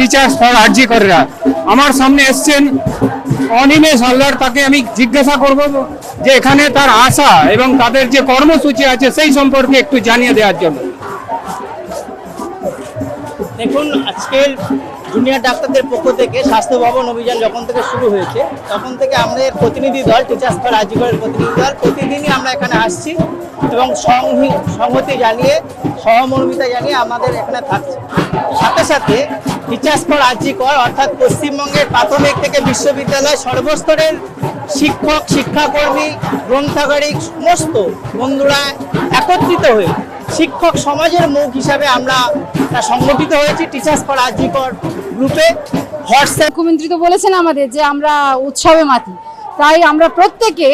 Teachers for আরজি করেরা আমার সামনে এসছেন অনিমেষ হালদার তাকে আমি জিজ্ঞাসা করব যে এখানে তার আশা এবং তাদের যে কর্মসূচি আছে সেই সম্পর্কে একটু জানিয়ে দেওয়ার জন্য। দেখুন, আজকের জুনিয়র ডাক্তারদের পক্ষ থেকে স্বাস্থ্য ভবন অভিযান যখন থেকে শুরু হয়েছে, তখন থেকে আমাদের প্রতিনিধি দল টিচার্স ফর রাজ্যগড়ের প্রতিনিধি দল, প্রতিদিনই আমরা এখানে আসছি এবং সংহি- সংহতি জানিয়ে, সহমর্মিতা জানিয়ে আমাদের এখানে থাকছে। সাথে সাথে টিচার্স ফর কর, অর্থাৎ পশ্চিমবঙ্গের প্রাথমিক থেকে বিশ্ববিদ্যালয় সর্বস্তরের শিক্ষক, শিক্ষাকর্মী, গ্রন্থাগারিক সমস্ত বন্ধুরা একত্রিত হয়ে শিক্ষক সমাজের মুখ হিসাবে আমরা তা সংগঠিত হয়েছি টিচার্স ফর আজিকর গ্রুপে। হোয়াটসঅ্যাপ মুখ্যমন্ত্রী তো বলেছেন আমাদের যে আমরা উৎসবে মাতি। তাই আমরা প্রত্যেকে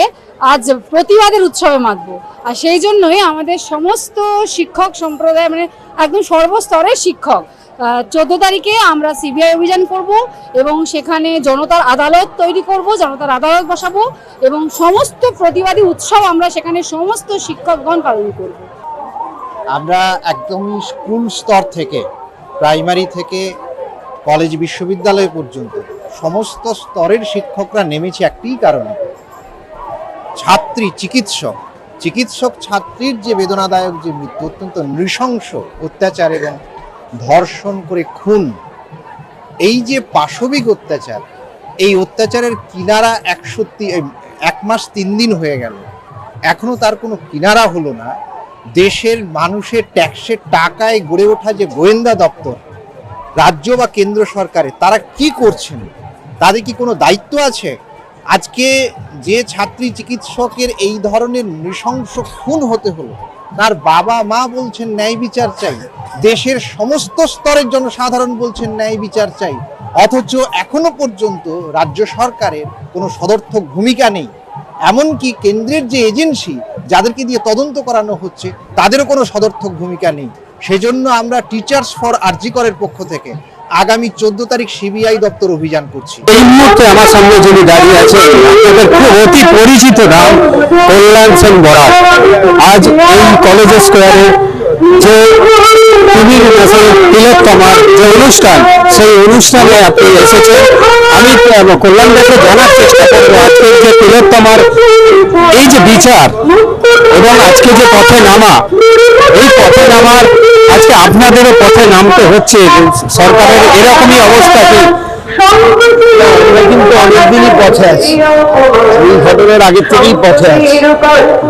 আজ প্রতিবাদের উৎসবে মাতব। আর সেই জন্যই আমাদের সমস্ত শিক্ষক সম্প্রদায় মানে একদম সর্বস্তরের শিক্ষক চোদ্দ তারিখে আমরা সিবিআই অভিযান করব এবং সেখানে জনতার আদালত তৈরি করব, জনতার আদালত বসাবো এবং সমস্ত প্রতিবাদী উৎসব আমরা সেখানে সমস্ত শিক্ষকগণ পালন করব। আমরা একদমই স্কুল স্তর থেকে, প্রাইমারি থেকে, কলেজ বিশ্ববিদ্যালয় পর্যন্ত সমস্ত স্তরের শিক্ষকরা নেমেছে একটিই কারণে। ছাত্রী, চিকিৎসক। চিকিৎসক ছাত্রীর যে বেদনাদায়ক যে মৃত্যু, অত্যন্ত নৃশংস অত্যাচার এবং ধর্ষণ করে খুন। এই যে পাশবিক অত্যাচার, এই অত্যাচারের কিনারা একশো এক মাস তিন দিন হয়ে গেল। এখনও তার কোনো কিনারা হলো না। দেশের মানুষের ট্যাক্সের টাকায় গড়ে ওঠা যে গোয়েন্দা দপ্তর, রাজ্য বা কেন্দ্র সরকারে তারা কি করছেন? তাদের কি কোনো দায়িত্ব আছে? আজকে যে ছাত্রী চিকিৎসকের এই ধরনের নৃশংস খুন হতে হলো, তার বাবা মা বলছেন ন্যায় বিচার চাই, দেশের সমস্ত স্তরের জনসাধারণ বলছেন ন্যায় বিচার চাই, অথচ এখনও পর্যন্ত রাজ্য সরকারের কোনো সদর্থক ভূমিকা নেই। এমনকি কেন্দ্রের যে এজেন্সি যাদেরকে দিয়ে তদন্ত করানো হচ্ছে, তাদেরও কোনো সদর্থক ভূমিকা নেই। সেজন্য আমরা টিচার্স ফর আরজিকরের পক্ষ থেকে আগামী চোদ্দ তারিখ সিবিআই দপ্তর অভিযান করছি। এই মুহূর্তে আমার সামনে যিনি দাঁড়িয়ে খুব অতি পরিচিত নাম কল্যাণ সেন বরা আজ এই কলেজ স্কোয়ারে যে ন্যাশনাল তিলোত্তমার যে অনুষ্ঠান, সেই অনুষ্ঠানে আপনি এসেছেন। আমি কল্যাণ দাকে জানার চেষ্টা করব। আজকের যে তিলোত্তমার এই যে বিচার এবং আজকে যে পথে নামা, এই পথে নামার আজকে আপনাদেরও পথে নামতে হচ্ছে, সরকারের এরকমই অবস্থা কি আমরা কিন্তু অনেকদিনই এই থেকেই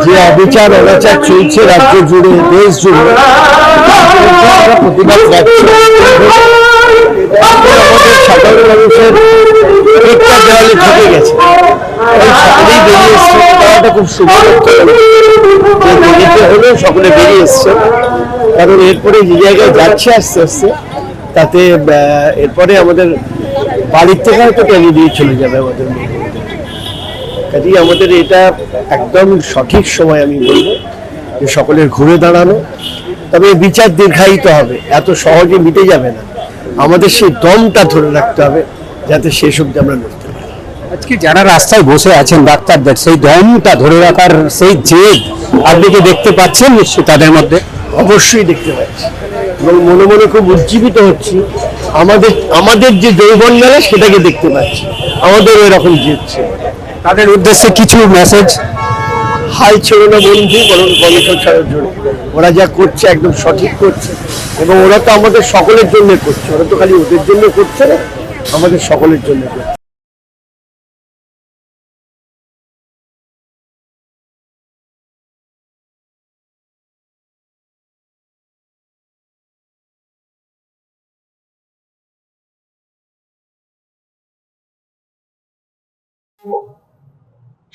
যে অবিচার চলছে প্রতিবাদ সকলে বেরিয়ে এসছে কারণ এরপরে যে জায়গায় যাচ্ছে আস্তে আস্তে, তাতে এরপরে আমাদের বাড়ির থেকে হয়তো টেনে দিয়ে চলে যাবে আমাদের। কাজেই আমাদের এটা একদম সঠিক সময় আমি বলব যে সকলের ঘুরে দাঁড়ানো, তবে বিচার দীর্ঘায়িত হবে, এত সহজে মিটে যাবে না আমাদের সেই দমটা ধরে রাখতে হবে যাতে শেষ অব্দি আমরা লড়তে পারি। আজকে যারা রাস্তায় বসে আছেন ডাক্তারদের সেই দমটা ধরে রাখার সেই জেদ আপনি কি দেখতে পাচ্ছেন নিশ্চয়ই তাদের মধ্যে? অবশ্যই দেখতে পাচ্ছি। এবং মনে মনে খুব উজ্জীবিত হচ্ছি। আমাদের আমাদের যে যৌবন মেলা সেটাকে দেখতে পাচ্ছি। আমাদের এরকম জিতছে তাদের উদ্দেশ্যে কিছু মেসেজ হাল ছিল না বন্ধু বরং ছাড়ার জন্য। ওরা যা করছে একদম সঠিক করছে। এবং ওরা তো আমাদের সকলের জন্য করছে। ওরা তো খালি ওদের জন্য করছে না, আমাদের সকলের জন্য করছে।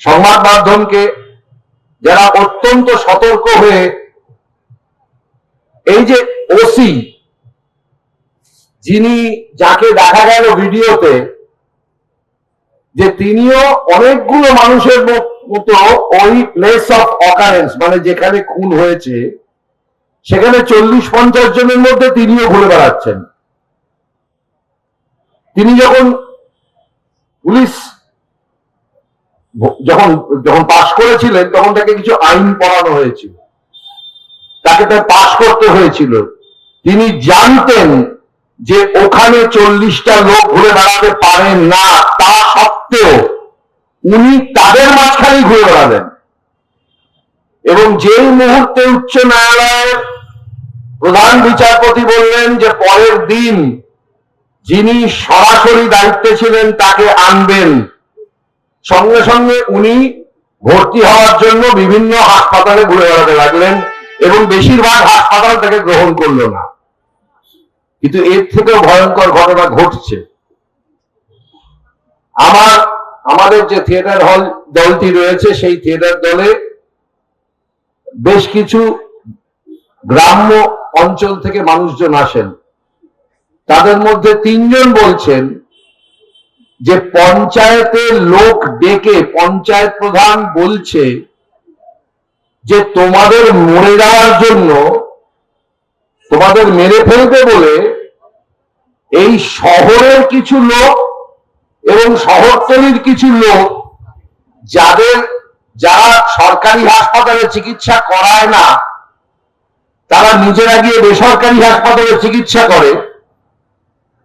সংবাদ মাধ্যমকে যারা অত্যন্ত সতর্ক হয়ে এই যে ওসি যিনি যাকে দেখা গেল ভিডিওতে, যে তিনিও অনেকগুলো মানুষের মতো ওই প্লেস অফ অকারেন্স মানে যেখানে খুন হয়েছে, সেখানে চল্লিশ পঞ্চাশ জনের মধ্যে তিনিও ঘুরে বেড়াচ্ছেন। তিনি যখন পুলিশ যখন যখন পাশ করেছিলেন, তখন তাকে কিছু আইন পড়ানো হয়েছিল। তাকে তার পাশ করতে হয়েছিল। তিনি জানতেন যে ওখানে চল্লিশটা লোক ঘুরে বেড়াতে পারেন না, তা সত্ত্বেও উনি তাদের মাঝখানেই ঘুরে বেড়াবেন এবং যেই মুহূর্তে উচ্চ ন্যায়ালয়ের প্রধান বিচারপতি বললেন যে পরের দিন যিনি সরাসরি দায়িত্বে ছিলেন তাকে আনবেন। সঙ্গে সঙ্গে উনি ভর্তি হওয়ার জন্য বিভিন্ন হাসপাতালে ঘুরে বেড়াতে লাগলেন। এবং বেশিরভাগ হাসপাতাল তাকে গ্রহণ করল না। কিন্তু এর থেকেও ভয়ঙ্কর ঘটনা ঘটছে। আমার, আমাদের যে থিয়েটার হল দলটি রয়েছে, সেই থিয়েটার দলে বেশ কিছু গ্রাম্য অঞ্চল থেকে মানুষজন আসেন। তাদের মধ্যে তিনজন বলছেন যে পঞ্চায়েতের লোক ডেকে পঞ্চায়েত প্রধান বলছে যে তোমাদের মরে যাওয়ার জন্য তোমাদের মেরে ফেলবে বলে এই শহরের কিছু লোক এবং শহরতলির কিছু লোক যাদের, যারা সরকারি হাসপাতালে চিকিৎসা করায় না, তারা নিজেরা গিয়ে বেসরকারি হাসপাতালে চিকিৎসা করে।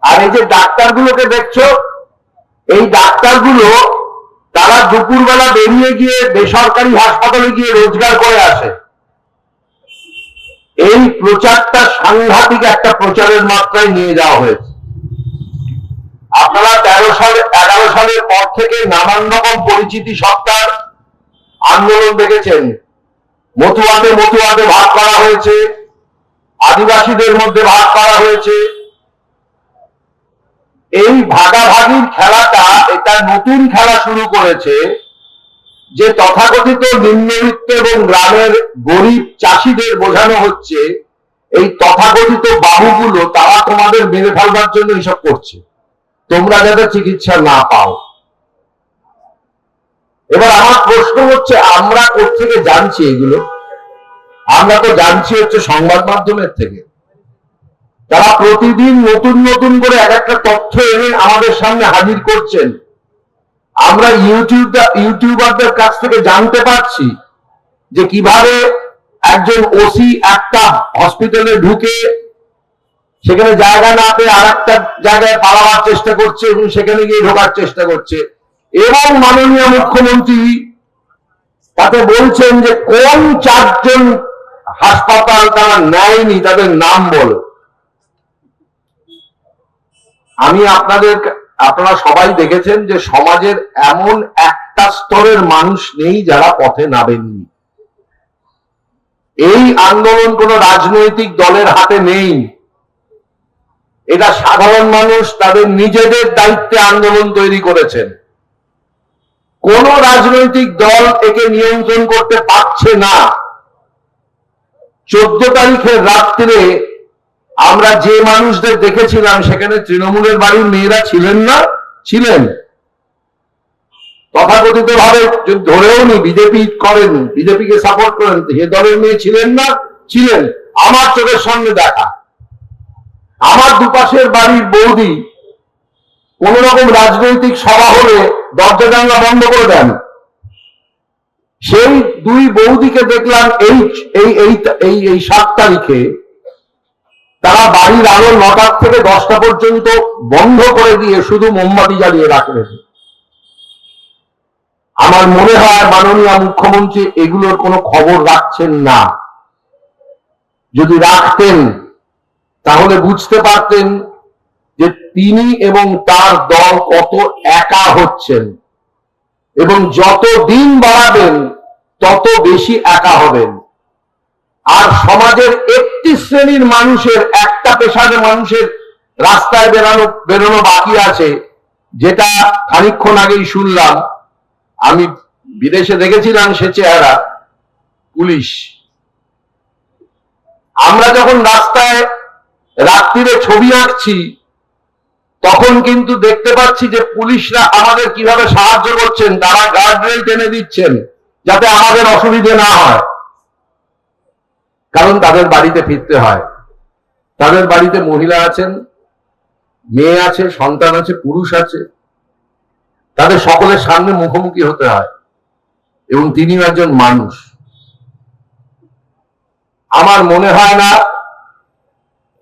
আর এই যে ডাক্তারগুলোকে দেখছ, এই ডাক্তারগুলো তারা দুপুরবেলা বেরিয়ে গিয়ে বেসরকারি হাসপাতালে গিয়ে রোজগার করে আসে। এই প্রচারটা সাংঘাতিক একটা প্রচারের মাত্রায় নিয়ে যাওয়া হয়েছে। আপনারা তেরো সালে, এগারো সালের পর থেকে নানান রকম পরিচিতি সত্তার আন্দোলন দেখেছেন। মতুয়াতে মতুয়াতে ভাগ করা হয়েছে, আদিবাসীদের মধ্যে ভাগ করা হয়েছে এই ভাগাভাগির খেলাটা এটা নতুন খেলা শুরু করেছে যে তথাকথিত নিম্নবিত্ত এবং গ্রামের গরিব চাষিদের বোঝানো হচ্ছে, এই তথাকথিত বাবুগুলো তারা তোমাদের মেরে ফেলবার জন্য এইসব করছে। তোমরা যাতে চিকিৎসা না পাও। এবার আমার প্রশ্ন হচ্ছে, আমরা থেকে জানছি এগুলো? আমরা তো জানছি হচ্ছে সংবাদ মাধ্যমের থেকে। তারা প্রতিদিন নতুন নতুন করে এক একটা তথ্য এনে আমাদের সামনে হাজির করছেন, আমরা ইউটিউব ইউটিউবারদের কাছ থেকে জানতে পারছি যে কীভাবে একজন ওসি একটা হসপিটালে ঢুকে সেখানে জায়গা না পেয়ে আর একটা জায়গায় পালাবার চেষ্টা করছে এবং সেখানে গিয়ে ঢোকার চেষ্টা করছে। এবং মাননীয় মুখ্যমন্ত্রী তাতে বলছেন যে কোন চারজন হাসপাতাল তারা নেয়নি, তাদের নাম বলো। আমি আপনাদের, আপনারা সবাই দেখেছেন যে সমাজের এমন একটা স্তরের মানুষ নেই যারা পথে নামেননি। এই আন্দোলন কোন রাজনৈতিক দলের হাতে নেই। এটা সাধারণ মানুষ তাদের নিজেদের দায়িত্বে আন্দোলন তৈরি করেছেন। কোন রাজনৈতিক দল একে নিয়ন্ত্রণ করতে পারছে না। চোদ্দ তারিখের রাত্রে আমরা যে মানুষদের দেখেছিলাম, সেখানে তৃণমূলের বাড়ির মেয়েরা ছিলেন না? ছিলেন। তথাকথিত ভাবে ধরেও নি, বিজেপি করেন, বিজেপিকে সাপোর্ট করেন সে দলের মেয়ে ছিলেন না? ছিলেন। আমার চোখের সামনে দেখা। আমার দুপাশের বাড়ির বৌদি কোন রকম রাজনৈতিক সভা হলে দরজা জানলা বন্ধ করে দেন। সেই দুই বৌদিকে দেখলাম এই এই এই সাত তারিখে তারা বাড়ির আলো নটার থেকে দশটা পর্যন্ত বন্ধ করে দিয়ে শুধু মোমবাতি জ্বালিয়ে রাখলেন আমার মনে হয় মাননীয় মুখ্যমন্ত্রী এগুলোর কোনো খবর রাখছেন না। যদি রাখতেন, তাহলে বুঝতে পারতেন যে তিনি এবং তার দল কত একা হচ্ছেন এবং যত দিন বাড়াবেন, তত বেশি একা হবেন। আর সমাজের একটি শ্রেণির মানুষের, একটা পেশার মানুষের রাস্তায় বেরানো, বেরোনো বাকি আছে, যেটা খানিক্ষণ আগেই শুনলাম। আমি বিদেশে দেখেছিলাম সে চেহারা, পুলিশ। আমরা যখন রাস্তায় রাত্রিরে ছবি আঁকছি, তখন কিন্তু দেখতে পাচ্ছি যে পুলিশরা আমাদের কীভাবে সাহায্য করছেন, তারা গার্ডরেল টেনে দিচ্ছেন, যাতে আমাদের অসুবিধে না হয়। কারণ তাদের বাড়িতে ফিরতে হয়। তাদের বাড়িতে মহিলা আছেন, মেয়ে আছে, সন্তান আছে, পুরুষ আছে। তাদের সকলের সামনে মুখোমুখি হতে হয় এবং তিনিও একজন মানুষ। আমার মনে হয় না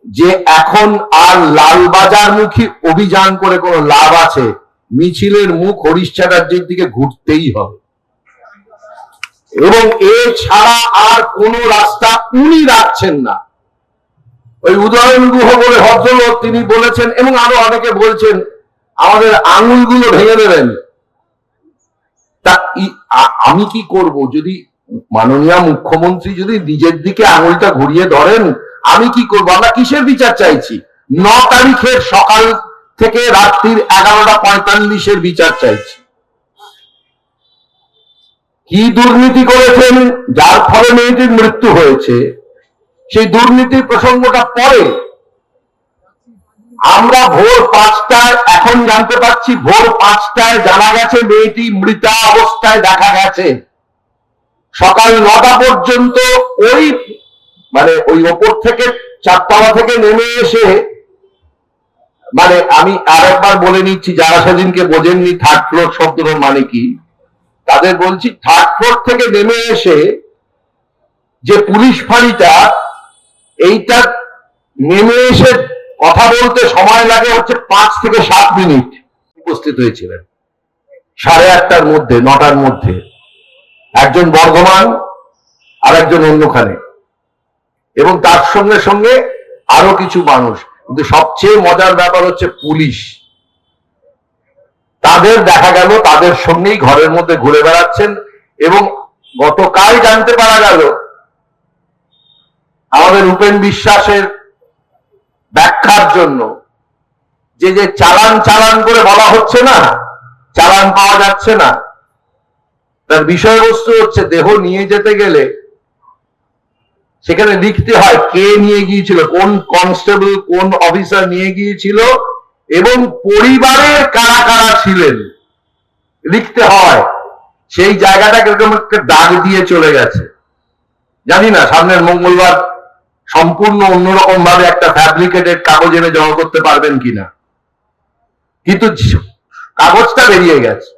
যে এখন আর লালবাজারমুখী অভিযান করে কোনো লাভ আছে। মিছিলের মুখ হরিশ চ্যাটার্জির দিকে ঘুরতেই হবে। এবং এছাড়া আর কোনো রাস্তা উনি রাখছেন না। ওই উদয়ন গুহ বলে ভদ্রলোক তিনি বলেছেন এবং আরও অনেকে বলছেন, আমাদের আঙুলগুলো ভেঙে দেবেন। তা আমি কি করব? যদি মাননীয় মুখ্যমন্ত্রী যদি নিজের দিকে আঙুলটা ঘুরিয়ে ধরেন, আমি কি করব? আমরা কিসের বিচার চাইছি? ন তারিখের সকাল থেকে রাত্রির এগারোটা পঁয়তাল্লিশের বিচার চাইছি। কি দুর্নীতি করেছেন? যার ফলে মেয়েটির মৃত্যু হয়েছে। সেই দুর্নীতির প্রসঙ্গটা পরে। আমরা ভোর পাঁচটায়, এখন জানতে পারছি ভোর পাঁচটায় জানা গেছে মেয়েটি মৃতা অবস্থায় দেখা গেছে। সকাল নটা পর্যন্ত ওই মানে ওই ওপর থেকে, চারতলা থেকে নেমে এসে মানে আমি আরেকবার বলে নিচ্ছি, যারা সেদিনকে বোঝেননি থার্ড ফ্লোর শব্দটার মানে কি? তাদের বলছি থার্ড ফ্লোর থেকে নেমে এসে যে পুলিশ ফাঁড়িটা, এইটা নেমে এসে কথা বলতে সময় লাগে হচ্ছে পাঁচ থেকে সাত মিনিট। উপস্থিত হয়েছিলেন। সাড়ে আটটার মধ্যে, নটার মধ্যে। একজন বর্ধমান আর একজন অন্যখানে। এবং তার সঙ্গে সঙ্গে আরও কিছু মানুষ। কিন্তু সবচেয়ে মজার ব্যাপার হচ্ছে পুলিশ। তাদের দেখা গেল, তাদের সঙ্গেই ঘরের মধ্যে ঘুরে বেড়াচ্ছেন এবং গতকাল জানতে পারা গেল, আমাদের উপেন বিশ্বাসের ব্যাখ্যার জন্য যে যে চালান চালান করে বলা হচ্ছে না, চালান পাওয়া যাচ্ছে না, তার বিষয়বস্তু হচ্ছে দেহ নিয়ে যেতে গেলে সেখানে লিখতে হয় কে নিয়ে গিয়েছিল, কোন কনস্টেবল, কোন অফিসার নিয়ে গিয়েছিল এবং পরিবারের কারা কারা ছিলেন, লিখতে হয়, সেই জায়গাটা কীরকম একটা দাগ দিয়ে চলে গেছে। জানি না, সামনের মঙ্গলবার সম্পূর্ণ অন্যরকম ভাবে একটা ফ্যাব্রিকেটেড কাগজ এনে জমা করতে পারবেন কিনা। কিন্তু কাগজটা বেরিয়ে গেছে।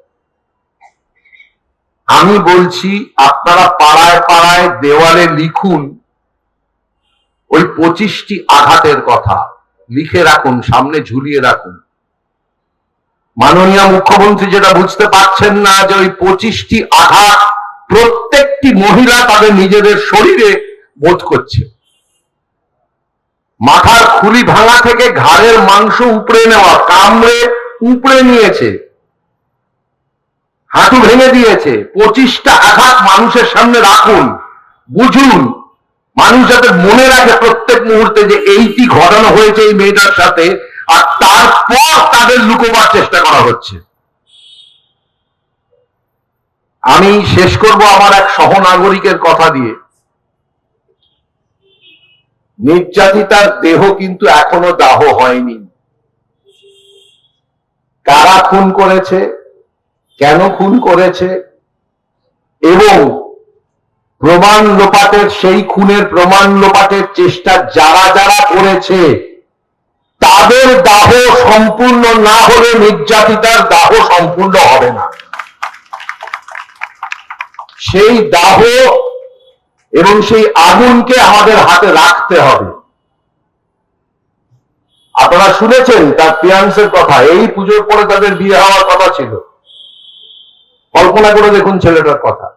আমি বলছি, আপনারা পাড়ায় পাড়ায় দেওয়ালে লিখুন, ওই পঁচিশটি আঘাতের কথা। লিখে রাখুন, সামনে ঝুলিয়ে রাখুন। মাননীয় মুখ্যমন্ত্রী যেটা বুঝতে পারছেন না যে ওই পঁচিশটি আঘাত প্রত্যেকটি মহিলা তাদের নিজেদের শরীরে বোধ করছে। মাথার খুলি ভাঙা থেকে ঘাড়ের মাংস উপড়ে নেওয়া, কামড়ে উপড়ে নিয়েছে, হাঁটু ভেঙে দিয়েছে, পঁচিশটা আঘাত মানুষের সামনে রাখুন, বুঝুন। মানুষ যাতে মনে রাখে প্রত্যেক মুহূর্তে যে এইটি ঘটানো হয়েছে এই মেয়েটার সাথে, আর তারপর তাদের লুকোবার চেষ্টা করা হচ্ছে। আমি শেষ করব আমার এক সহনাগরিকের কথা দিয়ে। নির্যাতিতার দেহ কিন্তু এখনও দাহ হয়নি। কারা খুন করেছে? কেন খুন করেছে? এবং প্রমাণ লোপাটের, সেই খুনের প্রমাণ লোপাটের চেষ্টা যারা যারা করেছে, তাদের দাহ সম্পূর্ণ না হলে নির্যাতিতার দাহ সম্পূর্ণ হবে না। সেই দাহ এবং সেই আগুনকে আমাদের হাতে রাখতে হবে। আপনারা শুনেছেন তার ফিয়ান্সের কথা, এই পুজোর পরে তাদের বিয়ে হওয়ার কথা ছিল। কল্পনা করে দেখুন ছেলেটার কথা।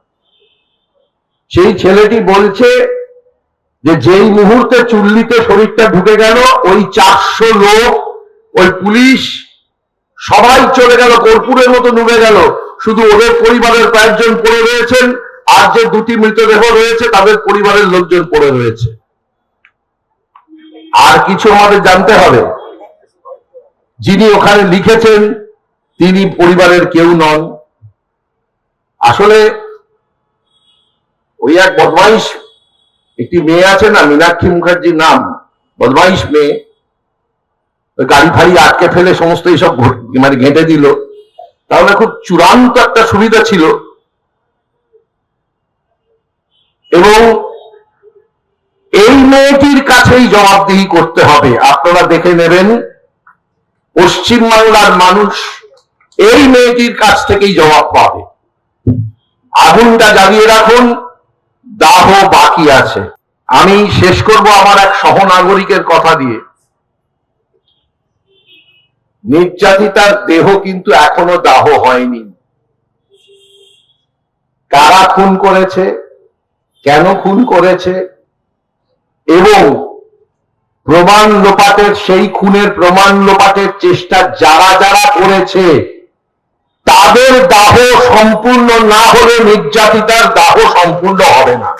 সেই ছেলেটি বলছে যে যেই মুহূর্তে চুল্লিতে শরীরটা ঢুকে গেল, ওই চারশো লোক, ওই পুলিশ, সবাই চলে গেল, কর্পূরের মতো ডুবে গেল। শুধু ওদের পরিবারের কয়েকজন পড়ে রয়েছেন, আর যে দুটি মৃতদেহ রয়েছে, তাদের পরিবারের লোকজন পড়ে রয়েছে। আর কিছু আমাদের জানতে হবে। যিনি ওখানে লিখেছেন, তিনি পরিবারের কেউ নন। আসলে ওই এক বদমাইশ, একটি মেয়ে আছে না, মীনাক্ষী মুখার্জির নাম, বদমাইশ মেয়ে। ওই গাড়ি ফাড়ি আটকে ফেলে সমস্ত এইসব মানে ঘেঁটে দিল। তাহলে খুব চূড়ান্ত একটা সুবিধা ছিল। এবং এই মেয়েটির কাছেই জবাবদিহি করতে হবে। আপনারা দেখে নেবেন, পশ্চিমবাংলার মানুষ এই মেয়েটির কাছ থেকেই জবাব পাবে। আগুনটা জ্বালিয়ে রাখুন। দাহ বাকি আছে। আমি শেষ করব আমার এক সহনাগরিকের কথা দিয়ে। নির্যাতিতার দেহ কিন্তু এখনও দাহ হয়নি। কারা খুন করেছে? কেন খুন করেছে? এবং প্রমাণ লোপাটের, সেই খুনের প্রমাণ লোপাটের চেষ্টা যারা যারা করেছে তাদের দাহ সম্পূর্ণ না হলে নির্যাতিতার দাহ সম্পূর্ণ হবে না।